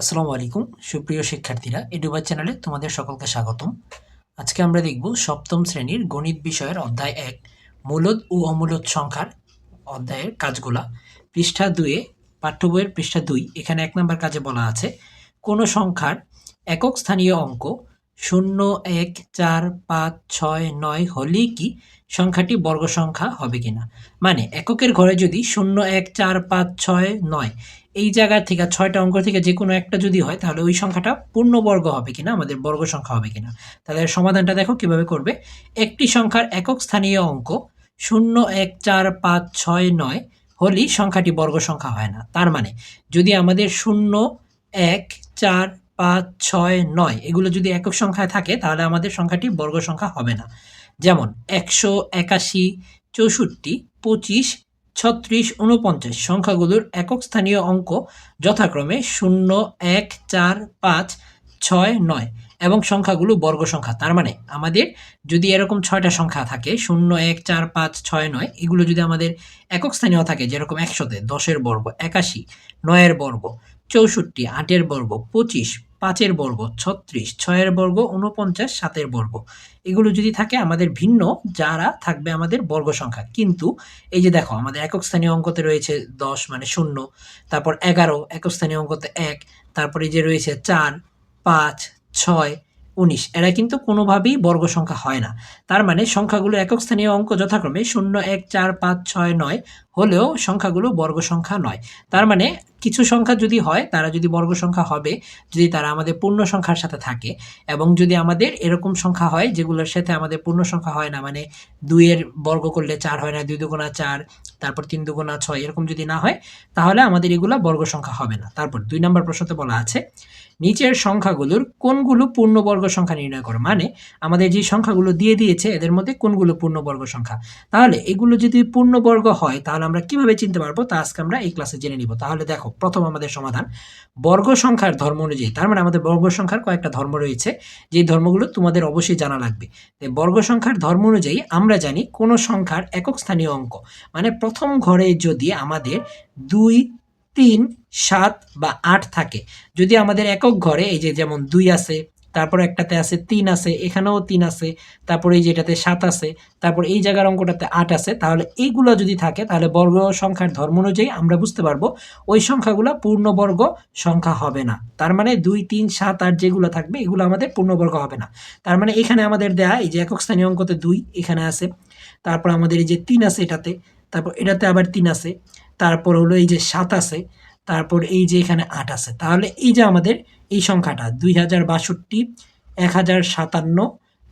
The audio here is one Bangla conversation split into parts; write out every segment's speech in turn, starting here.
আসসালামু আলাইকুম, সুপ্রিয় শিক্ষার্থীরা এডুবার চ্যানেলে তোমাদের সকলকে স্বাগতম। আজকে আমরা দেখব সপ্তম শ্রেণির গণিত বিষয়ের অধ্যায় এক মূলত ও অমূলত সংখ্যার অধ্যায়ের কাজগুলা। পৃষ্ঠা দুয়ে পাঠ্য বইয়ের পৃষ্ঠা দুই, এখানে এক নম্বর কাজে বলা আছে, কোনো সংখ্যার একক স্থানীয় অঙ্ক শূন্য এক চার পাঁচ ছয় নয় হলে কি সংখ্যাটি বর্গ সংখ্যা হবে কিনা? মানে এককের ঘরে যদি শূন্য এক চার পাঁচ ছয় নয়, এই জায়গা থেকে ছয়টা অঙ্ক থেকে যে কোনো একটা যদি হয়, তাহলে ওই সংখ্যাটা পূর্ণবর্গ হবে কিনা, আমাদের বর্গ সংখ্যা হবে কিনা? তাহলে সমাধানটা দেখো কীভাবে করবে। একটি সংখ্যার একক স্থানীয় অঙ্ক শূন্য এক চার পাঁচ ছয় নয় হলেই সংখ্যাটি বর্গ সংখ্যা হয় না। তার মানে যদি আমাদের শূন্য এক চার পাঁচ, ছয়, নয় এগুলো যদি একক সংখ্যায় থাকে, তাহলে আমাদের সংখ্যাটি বর্গ সংখ্যা হবে না। যেমন একশো একাশি, চৌষট্টি, পঁচিশ, ছত্রিশ উনপঞ্চাশ সংখ্যাগুলোর একক স্থানীয় অঙ্ক যথাক্রমে শূন্য, এক, চার, পাঁচ, ছয়, নয় এবং সংখ্যাগুলো বর্গ সংখ্যা। তার মানে আমাদের যদি এরকম ছয়টা সংখ্যা থাকে, শূন্য, এক, চার, পাঁচ, ছয়, নয়, এগুলো যদি আমাদের একক স্থানীয় থাকে, যেরকম একশোতে, দশের বর্গ, একাশি, নয়ের বর্গ, চৌষট্টি, আটের বর্গ, পঁচিশ পাঁচের বর্গ, ছত্রিশ, ছয়ের বর্গ উনপঞ্চাশ সাতের বর্গ। এগুলো যদি থাকে আমাদের ভিন্ন, যারা থাকবে আমাদের বর্গ সংখ্যা। কিন্তু এই যে দেখো, আমাদের একক স্থানীয় অঙ্কতে রয়েছে দশ মানে শূন্য, তারপর এগারো, একক স্থানীয় অঙ্কতে এক, তারপরে যে রয়েছে চার, পাঁচ, ছয় উনিশ। এরা কিন্তু কোনোভাবেই বর্গ সংখ্যা হয় না। তার মানে সংখ্যাগুলো একক স্থানীয় অঙ্ক যথাক্রমে শূন্য, এক, চার, পাঁচ, ছয়, নয় হলেও সংখ্যাগুলো বর্গ সংখ্যা নয়। তার মানে কিছু সংখ্যা যদি হয়, তারা যদি বর্গ সংখ্যা হবে, যদি তারা আমাদের পূর্ণ সংখ্যার সাথে থাকে এবং যদি আমাদের এরকম সংখ্যা হয় যেগুলোর সাথে আমাদের পূর্ণ সংখ্যা হয় না মানে দুইয়ের বর্গ করলে চার হয় না, দুই দুগুণা চার, তারপর তিন দুগুণা ছয়, এরকম যদি না হয়, তাহলে আমাদের এগুলো বর্গ সংখ্যা হবে না। তারপর দুই নম্বর প্রশ্নতে বলা আছে নিচের সংখ্যাগুলোর কোনগুলো পূর্ণবর্গ সংখ্যা নির্ণয় করো? মানে আমাদের যে সংখ্যাগুলো দিয়ে দিয়েছে, এদের মধ্যে কোনগুলো পূর্ণবর্গ সংখ্যা? তাহলে এগুলো যদি পূর্ণবর্গ হয়, তাহলে আমরা কীভাবে চিনতে পারব? তা আজকে আমরা এই ক্লাসে জেনে নিব। তাহলে দেখো, প্রথম আমাদের সমাধান। বর্গ সংখ্যার ধর্ম অনুযায়ী, তার মানে আমাদের বর্গ সংখ্যার কয়েকটা ধর্ম রয়েছে যে ধর্মগুলো তোমাদের অবশ্যই জানা লাগবে। তাই বর্গ সংখ্যার ধর্ম অনুযায়ী আমরা জানি কোন সংখ্যার একক স্থানীয় অঙ্ক। মানে প্রথম ঘরে যদি আমাদের দুই তিন, সাত বা আট থাকে। যদি আমাদের একক ঘরে, এই যে যেমন দুই আছে, তারপর একটাতে আছে তিন আছে, এখানেও তিন আছে, তারপর এই যেটাতে সাত আছে, তারপর এই জায়গার অঙ্কটাতে আট আছে, তাহলে এইগুলো যদি থাকে, তাহলে বর্গ সংখ্যার ধর্ম অনুযায়ী আমরা বুঝতে পারব ওই সংখ্যাগুলো পূর্ণবর্গ সংখ্যা হবে না। তার মানে দুই, তিন, সাত, আট যেগুলো থাকবে, এগুলো আমাদের পূর্ণবর্গ হবে না। তার মানে এখানে আমাদের দেয়া, এই যে একক স্থানীয় অঙ্কতে দুই এখানে আছে, তারপর আমাদের এই যে তিন আছে এটাতে, তারপর এটাতে আবার তিন আছে তারপর হলো এই যে সাত আছে, তারপর এই যে এখানে আট আছে। তাহলে এই যে আমাদের এই সংখ্যাটা, দুই হাজার বাষট্টি, এক হাজার সাতান্ন,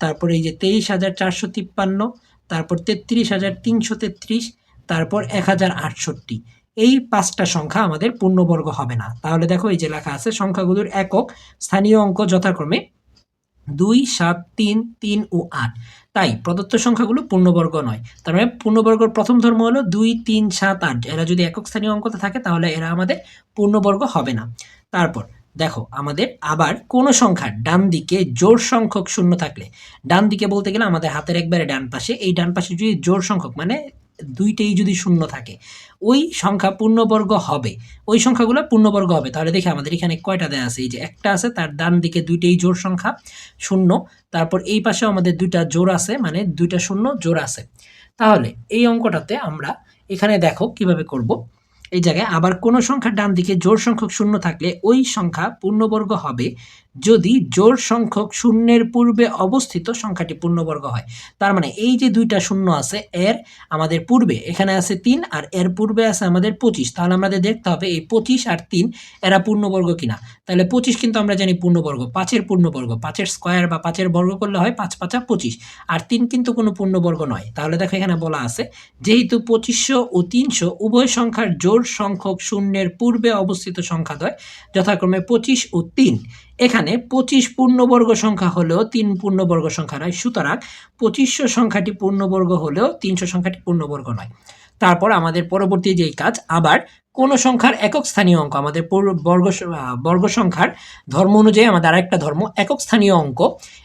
তারপর এই যে তেইশ হাজার চারশো তিপ্পান্ন, তারপর তেত্রিশ হাজার তিনশো তেত্রিশ, তারপর এক হাজার আটষট্টি। এই পাঁচটা সংখ্যা আমাদের পূর্ণবর্গ হবে না। তাহলে দেখো এই যে লেখা আছে, সংখ্যাগুলোর একক স্থানীয় অঙ্ক যথাক্রমে দুই, সাত, তিন তিন ও আট। তাই প্রদত্ত সংখ্যাগুলো পূর্ণবর্গ নয়। তার মানে পূর্ণবর্গর প্রথম ধর্ম হলো দুই, তিন, সাত, আট। এরা যদি একক স্থানীয় অঙ্কতে থাকে, তাহলে এরা আমাদের পূর্ণবর্গ হবে না। তারপর দেখো, আমাদের আবার কোন সংখ্যার ডান দিকে জোড় সংখ্যক শূন্য থাকলে, ডান দিকে বলতে গেলে আমাদের হাতের একবারে ডান পাশে, এই ডান পাশে যদি জোর সংখ্যক মানে দুইটাই যদি শূন্য থাকে, ওই সংখ্যা পূর্ণবর্গ হবে, ওই সংখ্যাগুলো পূর্ণবর্গ হবে। তাহলে দেখি আমাদের এখানে কয়টা দেওয়া আছে? এই যে একটা আছে, তার ডান দিকে দুইটাই জোর সংখ্যা, শূন্য। তারপর এই পাশেও আমাদের দুইটা জোর আছে মানে দুইটা শূন্য জোর আছে। তাহলে এই অঙ্কটাতে আমরা এখানে দেখো কীভাবে করব। এই জায়গায় আবার কোনো সংখ্যার ডান দিকে জোড় সংখ্যক শূন্য থাকলে ওই সংখ্যা পূর্ণবর্গ হবে। যদি জোর সংখ্যক শূন্যের পূর্বে অবস্থিত সংখ্যাটি পূর্ণবর্গ হয়, তার মানে এই যে দুইটা শূন্য আছে, এর আমাদের পূর্বে এখানে আছে তিন আর এর পূর্বে আছে আমাদের পঁচিশ। তাহলে আমাদের দেখতে হবে এই পঁচিশ আর তিন, এরা পূর্ণবর্গ কিনা? তাহলে পঁচিশ কিন্তু আমরা জানি পূর্ণবর্গ, পাঁচের পূর্ণবর্গ, পাঁচের স্কোয়ার বা পাঁচের বর্গ করলে হয় পাঁচ পাঁচা পঁচিশ। আর তিন কিন্তু কোনো পূর্ণবর্গ নয়। তাহলে দেখো এখানে বলা আছে, যেহেতু পঁচিশশো ও তিনশো উভয় সংখ্যার জোড় সংখ্যক শূন্যের পূর্বে অবস্থিত সংখ্যা দ্বয় যথাক্রমে পঁচিশ ও তিন। এখানে পঁচিশ পূর্ণবর্গ সংখ্যা হলেও তিন পূর্ণবর্গ সংখ্যা নয়, সুতরাং পঁচিশশো সংখ্যাটি পূর্ণবর্গ হলেও তিনশো সংখ্যাটি পূর্ণবর্গ নয়। তারপর আমাদের পরবর্তী যেই কাজ, আবার কোন সংখ্যার একক স্থানীয় অঙ্ক, আমাদের বর্গ বর্গ সংখ্যার ধর্ম অনুযায়ী আমাদের আরেকটা ধর্ম, একক স্থানীয় অঙ্ক।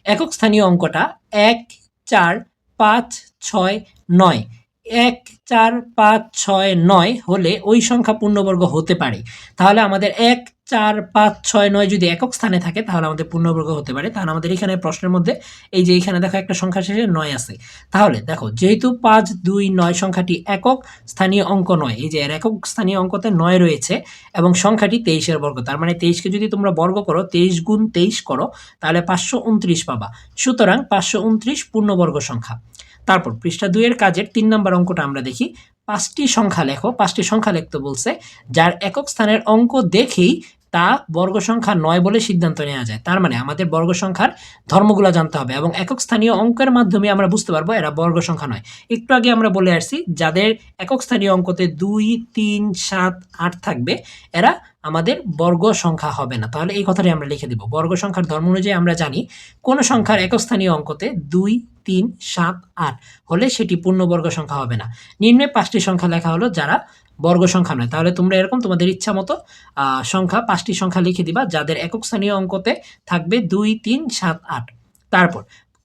একক স্থানীয় অঙ্কটা এক, চার, পাঁচ, ছয়, নয়। এক চার পাঁচ ছয় নয় হলে ওই সংখ্যা পূর্ণবর্গ হতে পারে। তাহলে আমাদের এক চার পাঁচ ছয় নয় যদি একক স্থানে থাকে, তাহলে আমাদের পূর্ণবর্গ হতে পারে। তাহলে আমাদের এখানে প্রশ্নের মধ্যে এই যে এখানে দেখো একটা সংখ্যা শেষে নয় আছে। তাহলে দেখো, যেহেতু পাঁচ, দুই, নয় সংখ্যাটি একক, স্থানীয় অঙ্ক নয়, এই যে এর একক স্থানীয় অঙ্কতে নয় রয়েছে এবং সংখ্যাটি তেইশের বর্গ, তার মানে তেইশকে যদি তোমরা বর্গ করো, তেইশ গুণ তেইশ করো, তাহলে পাঁচশো উনত্রিশ পাবা। সুতরাং পাঁচশো উনত্রিশ পূর্ণবর্গ সংখ্যা। তারপর পৃষ্ঠা দুইয়ের কাজের তিন নম্বর অঙ্কটা আমরা দেখি। পাঁচটি সংখ্যা লেখো। পাঁচটি সংখ্যা লিখতে বলছে, যার একক স্থানের অঙ্ক দেখেই তা বর্গ সংখ্যা নয় বলে সিদ্ধান্ত নেওয়া যায়। তার মানে আমাদের বর্গ সংখ্যার ধর্মগুলো জানতে হবে এবং একক স্থানীয় অঙ্কের মাধ্যমে আমরা বুঝতে পারব এরা বর্গ সংখ্যা নয়। একটু আগে আমরা বলে আসছি, যাদের একক স্থানীয় অঙ্কতে দুই, তিন, সাত, আট থাকবে, এরা আমাদের বর্গ সংখ্যা হবে না। তাহলে এই কথাটি আমরা লিখে দিব। বর্গ সংখ্যার ধর্ম অনুযায়ী আমরা জানি, কোন সংখ্যার একক স্থানীয় অঙ্কতে দুই তিন, সাত, আট। হলে সেটি পূর্ণবর্গ সংখ্যা হবে না। নিম্নে পাঁচটি সংখ্যা লেখা হলো যারা বর্গ সংখ্যা নয়। তাহলে তোমরা এরকম তোমাদের ইচ্ছা মতো সংখ্যা, পাঁচটি সংখ্যা লিখে দিবা, যাদের একক স্থানীয় অঙ্কতে থাকবে দুই, তিন, সাত, আট। তারপর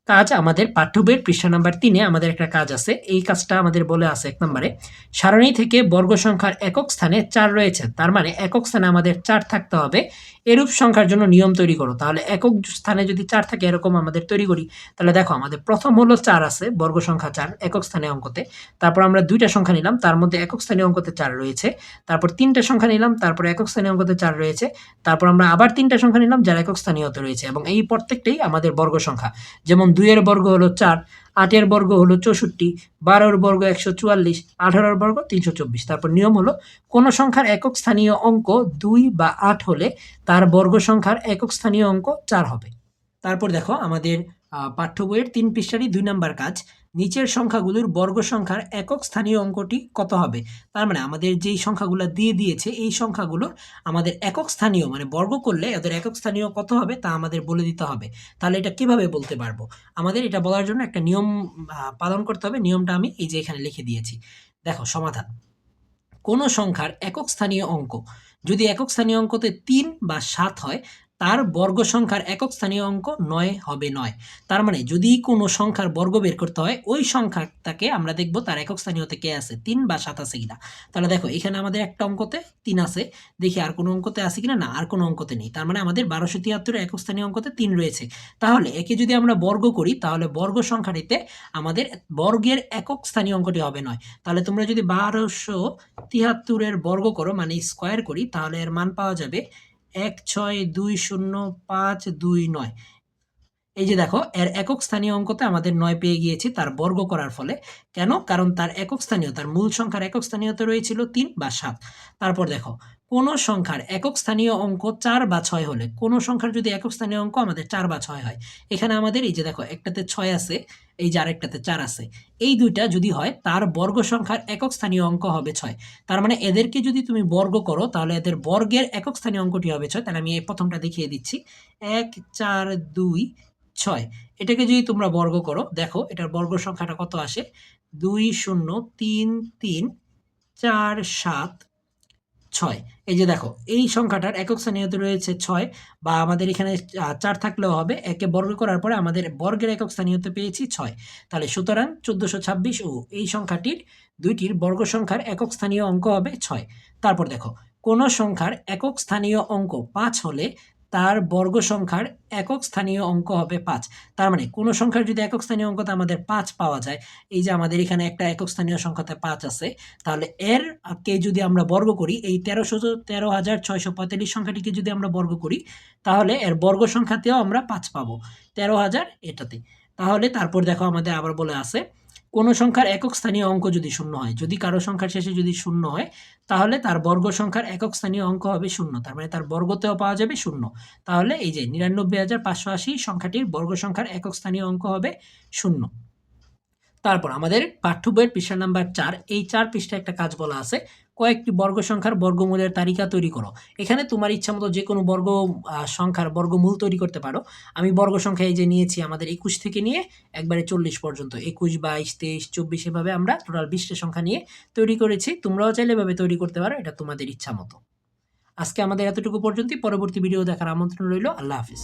কাজ আমাদের পাঠ্য বইয়ের পৃষ্ঠা নাম্বার তিনে আমাদের একটা কাজ আছে। এই কাজটা আমাদের বলে আছে এক নম্বরে, সারণী থেকে বর্গ সংখ্যার একক স্থানে চার রয়েছে। তার মানে একক স্থানে আমাদের চার থাকতে হবে। এরূপ সংখ্যার জন্য নিয়ম তৈরি করো। তাহলে একক স্থানে যদি চার থাকে, এরকম আমাদের তৈরি করি। তাহলে দেখো, আমাদের প্রথম হলো চার আছে, বর্গ সংখ্যা চার, একক স্থানে অঙ্কতে। তারপর আমরা দুইটা সংখ্যা নিলাম, তার মধ্যে একক স্থানে অঙ্কতে চার রয়েছে। তারপর তিনটা সংখ্যা নিলাম, তারপর একক স্থানীয় অঙ্কতে চার রয়েছে। তারপর আমরা আবার তিনটা সংখ্যা নিলাম, যার একক স্থানীয়তে রয়েছে। এবং এই প্রত্যেকটাই আমাদের বর্গ সংখ্যা। যেমন দুইয়ের বর্গ হলো চার, আটের বর্গ হলো চৌষট্টি, বারোর বর্গ একশো চুয়াল্লিশ, আঠারোর বর্গ তিনশো চব্বিশ। তারপর নিয়ম হলো, কোনো সংখ্যার একক স্থানীয় অঙ্ক দুই বা আট হলে তার বর্গ সংখ্যার একক স্থানীয় অঙ্ক চার হবে। তারপর দেখো আমাদের পাঠ্য বইয়ের তিন পৃষ্ঠারই দুই নাম্বার কাজ, নিচের সংখ্যাগুলোর বর্গ সংখ্যার একক স্থানীয় অঙ্কটি কত হবে? তার মানে আমাদের যেই সংখ্যাগুলো দিয়ে দিয়েছে, এই সংখ্যাগুলোর আমাদের একক স্থানীয় মানে বর্গ করলে এদের একক স্থানীয় কত হবে তা আমাদের বলে দিতে হবে। তাহলে এটা কীভাবে বলতে পারব? আমাদের এটা বলার জন্য একটা নিয়ম পালন করতে হবে। নিয়মটা আমি এই যে এখানে লিখে দিয়েছি। দেখো, সমাধান। কোনো সংখ্যার একক স্থানীয় অঙ্ক, যদি একক স্থানীয় অঙ্কতে তিন বা সাত হয় তার বর্গ সংখ্যার একক স্থানীয় অঙ্ক নয় হবে নয়। তার মানে যদি কোনো সংখ্যার বর্গ বের করতে হয়, ওই সংখ্যাটাকে আমরা দেখব তার একক স্থানীয়তে কে আছে, তিন বা সাত আছে কিনা। তাহলে দেখো, এখানে আমাদের একটা অঙ্কতে তিন আছে। দেখি আর কোনো অঙ্কতে আছে কিনা? না, আর কোনো অঙ্কতে নেই। তার মানে আমাদের বারোশো তিয়াত্তরের একক স্থানীয় অঙ্কতে তিন রয়েছে। তাহলে একে যদি আমরা বর্গ করি, তাহলে বর্গ সংখ্যাটিতে আমাদের বর্গের একক স্থানীয় অঙ্কটি হবে নয়। তাহলে তোমরা যদি বারোশো তিয়াত্তরের বর্গ করো মানে স্কোয়ার করি, তাহলে এর মান পাওয়া যাবে এক ছয় দুই শূন্য পাঁচ দুই নয়। এই যে দেখো, এর একক স্থানীয় অঙ্কতে আমাদের নয় পেয়ে গিয়েছি, তার বর্গ করার ফলে। কেন? কারণ তার একক স্থানীয়, তার মূল সংখ্যার একক স্থানীয়তে রয়েছিল তিন বা সাত। তারপর দেখো কোন সংখ্যার একক স্থানীয় অঙ্ক চার বা ছয় হলে, কোন সংখ্যার যদি একক স্থানীয় অঙ্ক আমাদের চার বা ছয় হয়, এখানে আমাদের এই যে দেখো, একটাতে ছয় আছে, এই যে আরেকটাতে চার আছে, এই দুইটা যদি হয়, তার বর্গ সংখ্যার একক স্থানীয় অঙ্ক হবে ছয়। তার মানে এদেরকে যদি তুমি বর্গ করো, তাহলে এদের বর্গের একক স্থানীয় অঙ্কটি হবে ছয়। তাহলে আমি এই প্রথমটা দেখিয়ে দিচ্ছি। এক, চার, দুই, ছয়। এটাকে যদি তোমরা বর্গ করো, দেখো, এটার বর্গ সংখ্যাটা কত আসে? দুই, শূন্য, তিন তিন, চার, সাত ছয়। এই যে দেখো, এই সংখ্যাটার একক স্থানীয়তে রয়েছে ছয় বা আমাদের এখানে চার থাকলেও হবে। একে বর্গ করার পরে আমাদের বর্গের একক স্থানীয়তে পেয়েছি ছয়। তাহলে সুতরাং চোদ্দোশো ছাব্বিশ ও এই সংখ্যাটির দুইটির বর্গ সংখ্যার একক স্থানীয় অঙ্ক হবে ছয়। তারপর দেখো, কোনো সংখ্যার একক স্থানীয় অঙ্ক পাঁচ হলে তার বর্গ সংখ্যার একক স্থানীয় অঙ্ক হবে পাঁচ। তার মানে কোনো সংখ্যার যদি একক স্থানীয় অঙ্কতে আমাদের পাঁচ পাওয়া যায়, এই যে আমাদের এখানে একটা একক স্থানীয় সংখ্যাতে পাঁচ আছে, তাহলে এর কে যদি আমরা বর্গ করি, এই তেরোশো তেরো হাজার ছয়শো পঁয়তাল্লিশ সংখ্যাটিকে যদি আমরা বর্গ করি, তাহলে এর বর্গ সংখ্যাতেও আমরা পাঁচ পাবো। তেরো হাজার এটাতে। তাহলে তারপর দেখো আমাদের আবার বলে আছে কোনো সংখ্যার একক স্থানীয় অঙ্ক যদি শূন্য হয়, যদি কারও সংখ্যার শেষে যদি শূন্য হয়, তাহলে তার বর্গ সংখ্যার একক স্থানীয় অঙ্ক হবে শূন্য। তার মানে তার বর্গতেও পাওয়া যাবে শূন্য। তাহলে এই যে নিরানব্বই হাজার পাঁচশো আশি সংখ্যাটির বর্গ সংখ্যার একক স্থানীয় অঙ্ক হবে শূন্য। তারপর আমাদের পাঠ্য বইয়ের পৃষ্ঠা নাম্বার চার, এই চার পৃষ্ঠায় একটা কাজ বলা আছে। কয়েকটি বর্গ সংখ্যার বর্গমূলের তালিকা তৈরি করো। এখানে তোমার ইচ্ছা মতো যে কোনো বর্গ সংখ্যার বর্গমূল তৈরি করতে পারো। আমি বর্গ সংখ্যা এই যে নিয়েছি আমাদের একুশ থেকে নিয়ে একবারে চল্লিশ পর্যন্ত। একুশ, বাইশ, তেইশ, চব্বিশ এভাবে আমরা টোটাল বিশটা সংখ্যা নিয়ে তৈরি করেছি। তোমরাও চাইলে এভাবে তৈরি করতে পারো, এটা তোমাদের ইচ্ছা মতো। আজকে আমাদের এতটুকু পর্যন্তই। পরবর্তী ভিডিও দেখার আমন্ত্রণ রইল। আল্লাহ হাফিজ।